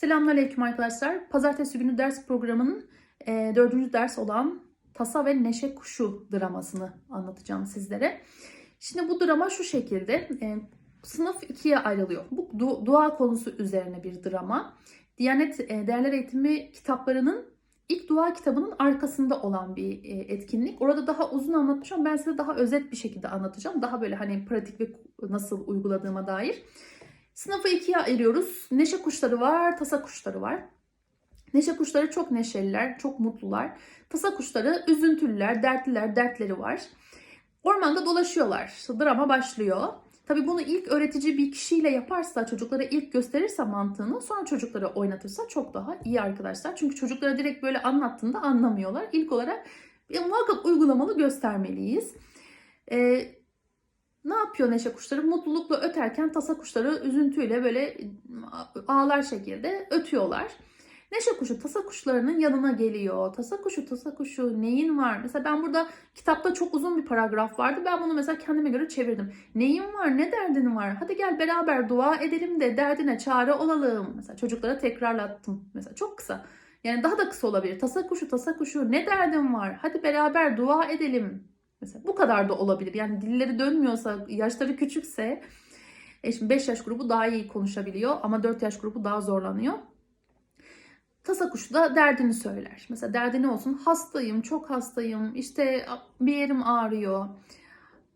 Selamünaleyküm arkadaşlar. Pazartesi günü ders programının e, dördüncü ders olan Tasa ve Neşe Kuşu dramasını anlatacağım sizlere. Şimdi bu drama şu şekilde. e, sınıf ikiye ayrılıyor. Bu du- dua konusu üzerine bir drama. Diyanet e, Değerler Eğitimi kitaplarının ilk dua kitabının arkasında olan bir e, etkinlik. Orada daha uzun anlatmışım. Ben size daha özet bir şekilde anlatacağım. Daha böyle hani pratik ve nasıl uyguladığıma dair. Sınıfı ikiye ayırıyoruz. Neşe kuşları var, tasa kuşları var. Neşe kuşları çok neşeliler, çok mutlular. Tasa kuşları üzüntülüler, dertliler, dertleri var. Ormanda dolaşıyorlar. Drama başlıyor. Tabii bunu ilk öğretici bir kişiyle yaparsa, çocuklara ilk gösterirse mantığını, sonra çocuklara oynatırsa çok daha iyi arkadaşlar. Çünkü çocuklara direkt böyle anlattığında anlamıyorlar. İlk olarak ya, muhakkak uygulamalı göstermeliyiz. Ee, ne yapıyor neşe kuşları? Mutlulukla öterken tasa kuşları üzüntüyle böyle ağlar şekilde ötüyorlar. Neşe kuşu tasa kuşlarının yanına geliyor. Tasa kuşu tasa kuşu neyin var? Mesela ben burada kitapta çok uzun bir paragraf vardı. Ben bunu mesela kendime göre çevirdim. Neyin var? Ne derdin var? Hadi gel beraber dua edelim de derdine çare olalım. Mesela çocuklara tekrarlattım. Mesela çok kısa. Yani daha da kısa olabilir. Tasa kuşu tasa kuşu ne derdin var? Hadi beraber dua edelim. Mesela bu kadar da olabilir. Yani dilleri dönmüyorsa, yaşları küçükse e şimdi 5 yaş grubu daha iyi konuşabiliyor ama 4 yaş grubu daha zorlanıyor. Tasa kuşu da derdini söyler. Mesela derdi ne olsun? Hastayım, çok hastayım, işte bir yerim ağrıyor.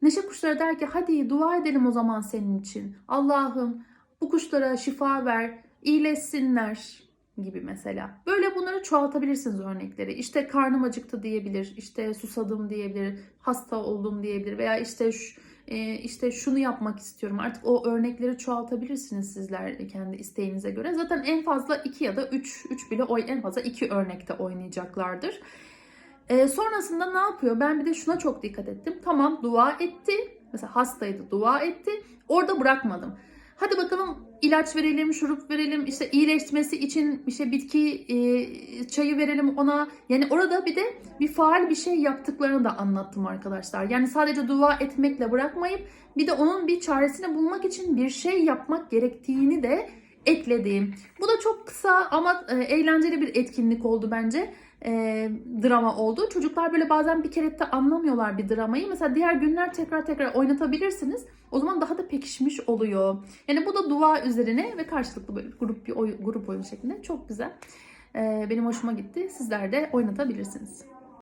Neşe kuşları der ki hadi dua edelim o zaman senin için. Allah'ım bu kuşlara şifa ver, iyileşsinler gibi mesela. Böyle bunları çoğaltabilirsiniz örnekleri. İşte karnım acıktı diyebilir, işte susadım diyebilir, hasta oldum diyebilir veya işte şu, e, işte şunu yapmak istiyorum. Artık o örnekleri çoğaltabilirsiniz sizler kendi isteğinize göre. Zaten en fazla 2 ya da 3, 3 bile oy en fazla 2 örnekte oynayacaklardır. E, sonrasında ne yapıyor? Ben bir de şuna çok dikkat ettim. Tamam dua etti. Mesela hastaydı dua etti. Orada bırakmadım. Hadi bakalım ilaç verelim, şurup verelim, işte iyileşmesi için işte bitki e, çayı verelim ona. Yani orada bir de bir faal bir şey yaptıklarını da anlattım arkadaşlar. Yani sadece dua etmekle bırakmayıp bir de onun bir çaresini bulmak için bir şey yapmak gerektiğini de ekledim. Bu da çok kısa ama e, eğlenceli bir etkinlik oldu bence. E, drama oldu. Çocuklar böyle bazen bir kere de anlamıyorlar bir dramayı. Mesela diğer günler tekrar tekrar oynatabilirsiniz. O zaman daha da pekişmiş oluyor. Yani bu da dua üzerine ve karşılıklı böyle grup bir oyun, grup oyun şeklinde çok güzel. E, benim hoşuma gitti. Sizler de oynatabilirsiniz.